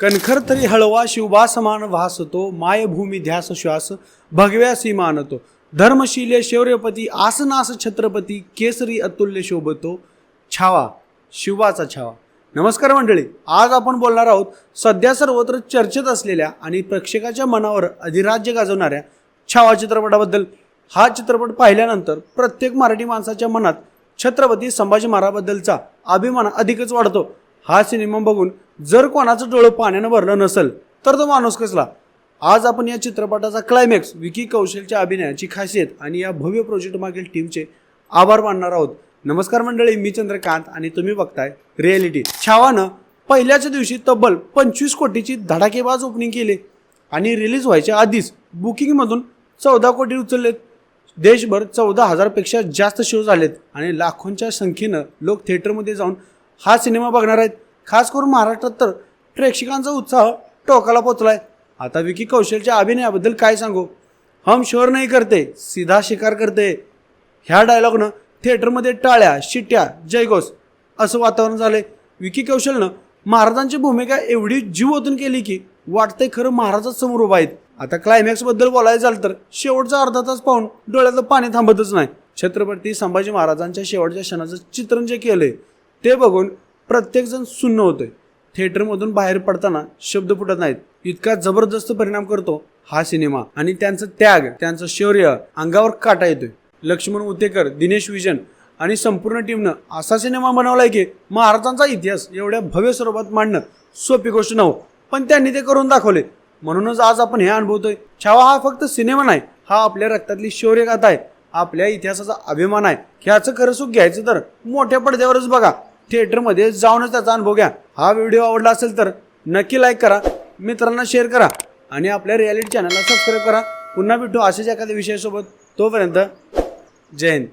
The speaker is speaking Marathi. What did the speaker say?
कणखर तरी हळवा शिवबा समान भासतो मायभूमी ध्यास श्वास भगव्या सीमानतो. धर्मशीले शौर्यपती आसनास छत्रपती केसरी अतुल्य शोभतो. छावा शिवाचा छावा. नमस्कार मंडळी आज आपण बोलणार आहोत सध्या सर्वत्र चर्चेत असलेल्या आणि प्रेक्षकाच्या मनावर अधिराज्य गाजवणाऱ्या छावा चित्रपटाबद्दल. हा चित्रपट पाहिल्यानंतर प्रत्येक मराठी माणसाच्या मनात छत्रपती संभाजी महाराजांबद्दलचा अभिमान अधिकच वाढतो. हा सिनेमा बघून जर कोणाचं डोळं पाण्यानं भरलं नसेल तर तो माणूस कसला? आज आपण या चित्रपटाचा क्लायमॅक्स विकी कौशलच्या अभिनयाची खासियत आणि या भव्य प्रोजेक्ट मागील टीमचे आभार मानणार आहोत. नमस्कार मंडळी मी चंद्रकांत आणि तुम्ही बघताय रिॲलिटी छावानं पहिल्याच दिवशी तब्बल पंचवीस कोटीची धडाकेबाज ओपनिंग केली आणि रिलीज व्हायच्या आधीच बुकिंगमधून चौदा कोटी उचललेत. देशभर चौदा हजारपेक्षा जास्त शो झालेत आणि लाखोंच्या संख्येनं लोक थिएटरमध्ये जाऊन हा सिनेमा बघणार आहेत. खास करून महाराष्ट्रात तर प्रेक्षकांचा उत्साह टोकाला पोचलाय. आता विकी कौशलच्या अभिनयाबद्दल काय सांगू? हम शोर नाही करते सीधा शिकार करते. ह्या डायलॉगनं थिएटरमध्ये टाळ्या शिट्या जयघोष असं वातावरण झालंय. विकी कौशलनं महाराजांची भूमिका एवढी जीव ओतून केली की वाटतंय खरं महाराजच समोर उभा आहेत. आता क्लायमॅक्सबद्दल बोलायचं झालं तर शेवटचा अर्धा तास पाहून डोळ्याचं पाणी थांबतच नाही. छत्रपती संभाजी महाराजांच्या शेवटच्या क्षणाचं चित्रण जे केलंय ते बघून प्रत्येकजण सुन्न होतोय. थिएटरमधून बाहेर पडताना शब्द फुटत नाहीत. इतका जबरदस्त परिणाम करतो हा सिनेमा. आणि त्यांचं त्याग त्यांचं शौर्य अंगावर काटा येतोय. लक्ष्मण उतेकर दिनेश विजन आणि संपूर्ण टीमनं असा सिनेमा बनवलाय की महाराजांचा इतिहास एवढ्या भव्य स्वरूपात मांडणं सोपी गोष्ट नव्ह पण त्यांनी ते करून दाखवले. म्हणूनच आज आपण हे अनुभवतोय. छावा हा फक्त सिनेमा नाही हा आपल्या रक्तातली शौर्यगाथा आहे. आपल्या इतिहासाचा अभिमान आहे. ह्याचं खरं सुख घ्यायचं तर मोठ्या पडद्यावरच बघा. थिएटरमध्ये जाऊनच त्याचा अनुभव घ्या. हा व्हिडिओ आवडला असेल तर नक्की लाईक करा मित्रांना शेअर करा आणि आपल्या रियालिटी चॅनलला सबस्क्राईब करा. पुन्हा भेटू अशाच एखाद्या विषयासोबत. तोपर्यंत जय हिंद.